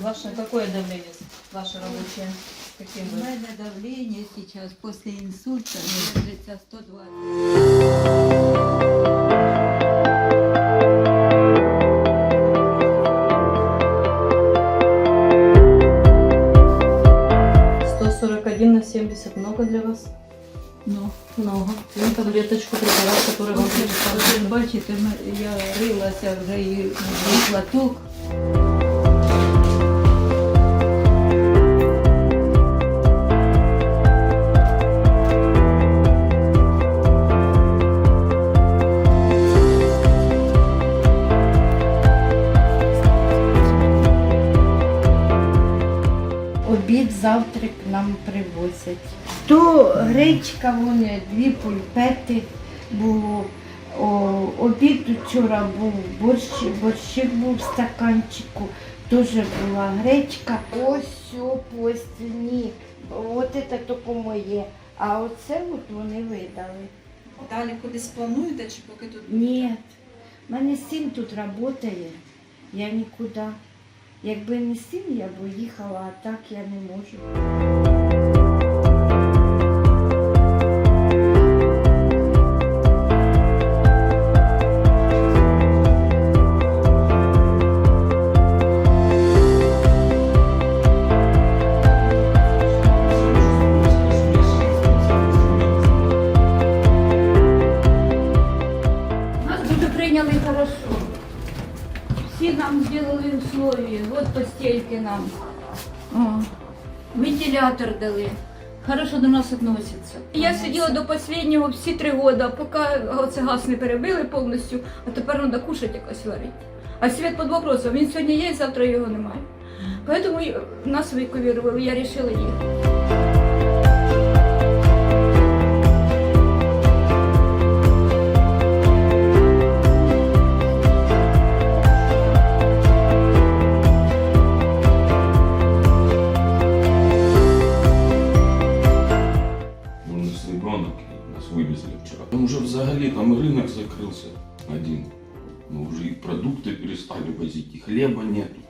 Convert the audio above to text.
Ваше какое давление? Ваше рабочее? Каким У вы? мене давлення зараз після інсульту держиться 120. 141 на 70 много для вас? Ну, Много. Ну, таблеточку препарат, который вам ви прочитали. ж бачите, ми- я рилася вже і в Обід завтрак нам привозять. То гречка, вони дві пульпети було. О, обід вчора був борщ, борщик був в стаканчику, теж була гречка. Ось о, постільні. От це тільки моє. А оце от вони видали. Далі кудись плануєте чи поки тут? Ні. У мене син тут працює. Я нікуди. Якби не син, я б їхала, а так я не можу. Нас прийняли хорошо. Всі нам зробили условия, от постельки нам. О, вентилятор дали. Хорошо до нас відносяться. Я сиділа до останнього всі три роки, поки оце газ не перебили повністю, а тепер треба кушати якось варити. А світ під вопросом, він сьогодні є, завтра його немає. Тому нас виковірували, я вирішила їхати. с ребенок нас вывезли вчера. Там уже взагалі там рынок закрылся один. Мы уже и продукты перестали возить, и хлеба нету.